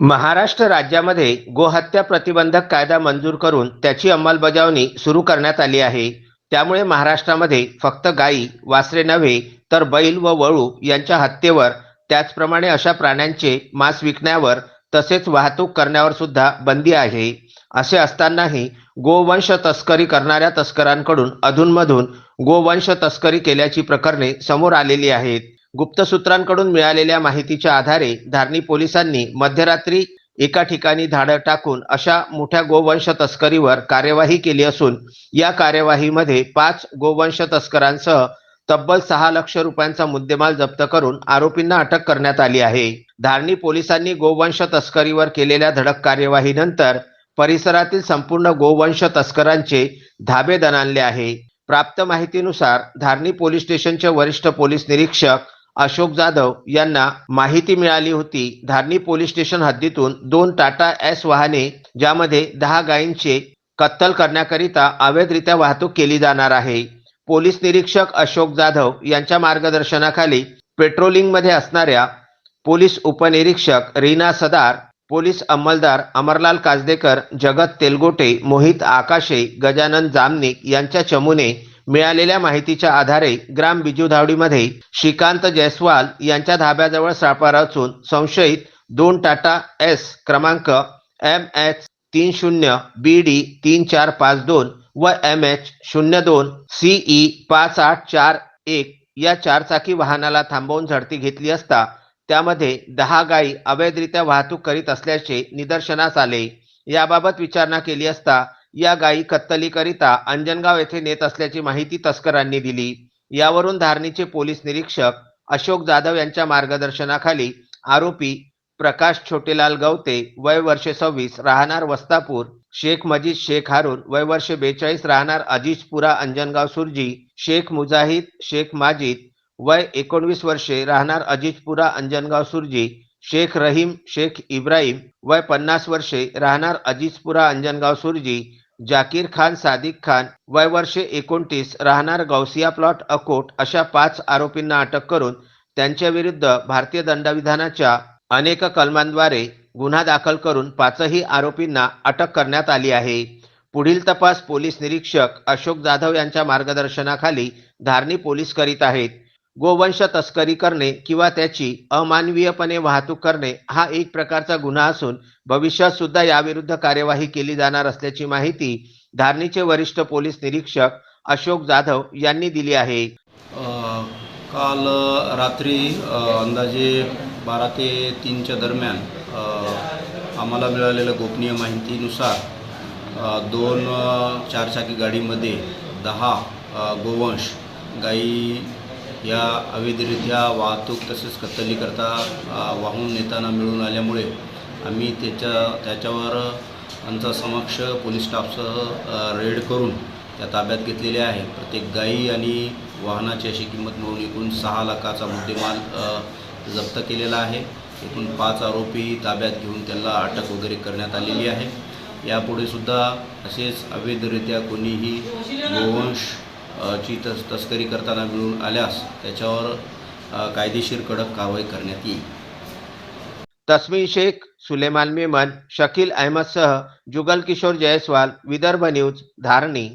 महाराष्ट्र राज्यामध्ये गोहत्या प्रतिबंधक कायदा मंजूर करून त्याची अंमलबजावणी सुरू करण्यात आली आहे. त्यामुळे महाराष्ट्रामध्ये फक्त गायी वासरे नव्हे तर बैल व वळू यांच्या हत्येवर त्याचप्रमाणे अशा प्राण्यांचे मांस विकण्यावर तसेच वाहतूक करण्यावर सुद्धा बंदी आहे. असे असतानाही गोवंश तस्करी करणाऱ्या तस्करांकडून अधूनमधून गोवंश तस्करी केल्याची प्रकरणे समोर आलेली आहेत. गुप्त सूत्रांकडून मिळालेल्या माहितीच्या आधारे धारणी पोलिसांनी मध्यरात्री एका ठिकाणी धाडं टाकून अशा मोठ्या गोवंश तस्करीवर कार्यवाही केली असून या कार्यवाहीमध्ये पाच गोवंश तस्करांसह तब्बल सहा लक्ष रुपयांचा मुद्देमाल जप्त करून आरोपींना अटक करण्यात आली आहे. धारणी पोलिसांनी गोवंश तस्करीवर केलेल्या धडक कार्यवाहीनंतर परिसरातील संपूर्ण गोवंश तस्करांचे धाबे दणाणले आहे. प्राप्त माहितीनुसार धारणी पोलीस स्टेशनचे वरिष्ठ पोलीस निरीक्षक अशोक जाधव यांना माहिती मिळाली होती. धारणी पोलीस स्टेशन हद्दीतून दोन टाटा एस वाहने ज्यामध्ये दहा गायींचे कत्तल करण्याकरिता अवैधरित्या वाहतूक केली जाणार आहे. पोलीस निरीक्षक अशोक जाधव यांच्या मार्गदर्शनाखाली पेट्रोलिंगमध्ये असणाऱ्या पोलीस उपनिरीक्षक रीना सदार पोलीस अंमलदार अमरलाल काजदेकर जगत तेलगोटे मोहित आकाशे गजानन जामनिक यांच्या चमूने मिळालेल्या माहितीच्या आधारे ग्राम बिजुधावडीमध्ये श्रीकांत जयस्वाल यांच्या धाब्याजवळ सापळा रचून संशयित दोन टाटा एस क्रमांक एम एच तीन शून्य बी डी तीन चार पाच दोन व एम एच शून्य दोन सीई पाच आठ चार एक या चारचाकी वाहनाला थांबवून झडती घेतली असता त्यामध्ये दहा गायी अवैधरित्या वाहतूक करीत असल्याचे निदर्शनास आले. याबाबत विचारणा केली असता या गायी कत्तलीकरिता अंजनगाव येथे नेत असल्याची माहिती तस्करांनी दिली. यावरून धारणीचे पोलीस निरीक्षक अशोक जाधव यांच्या मार्गदर्शनाखाली आरोपी प्रकाश छोटेलाल गवते वय वर्षे सव्वीस राहणार वस्तापूर शेख मजीद शेख हारून वय वर्षे बेचाळीस राहणार अजीजपुरा अंजनगाव सुरजी शेख मुजाहिद शेख माजिद वय एकोणवीस वर्षे राहणार अजीजपुरा अंजनगाव सुरजी शेख रहीम शेख इब्राहिम वय पन्नास वर्षे राहणार अजीजपुरा अंजनगाव सुरजी जाकीर खान सादिक खान वय वर्षे एकोणतीस राहणार गौसिया प्लॉट अकोट अशा पाच आरोपींना अटक करून त्यांच्याविरुद्ध भारतीय दंडविधानाच्या अनेक कलमांद्वारे गुन्हा दाखल करून पाचही आरोपींना अटक करण्यात आली आहे. पुढील तपास पोलीस निरीक्षक अशोक जाधव यांच्या मार्गदर्शनाखाली धारणी पोलीस करीत आहेत. गोवंश तस्करी करणे किंवा त्याची अमानवीयपणे वाहतूक करणे हा एक प्रकारचा गुन्हा असून भविष्यात सुद्धा याविरुद्ध कार्यवाही केली जाणार असल्याची माहिती धारणीचे वरिष्ठ पोलीस निरीक्षक अशोक जाधव यांनी दिली आहे. काल रात्री अंदाजे बारा ते तीनच्या दरम्यान आम्हाला मिळालेल्या गोपनीय माहितीनुसार दोन चारचाकी गाडीमध्ये दहा गोवंश गाई या अवैधरित्या वाहतूक तसेच कत्तलीकरता वाहून नेताना मिळून आल्यामुळे आम्ही त्याच्या त्याच्यावर आमचा समक्ष पोलीस स्टाफसह रेड करून त्या ताब्यात घेतलेले आहे प्रत्येक गायी आणि वाहनाची अशी किंमत मिळून एकूण सहा लाखाचा मुद्देमाल जप्त केलेला आहे. एकूण पाच आरोपी ताब्यात घेऊन त्यांना अटक वगैरे करण्यात आलेली आहे. यापुढे सुद्धा असेच अवैधरित्या कोणीही गोवंश ची तस तस्करी करताना मिळून आल्यास त्याच्यावर कायदेशीर कडक कारवाई करण्यात येईल. तस्मी शेख सुलेमान मेमन शकील अहमदसह जुगल किशोर जयस्वाल विदर्भ न्यूज धारणी.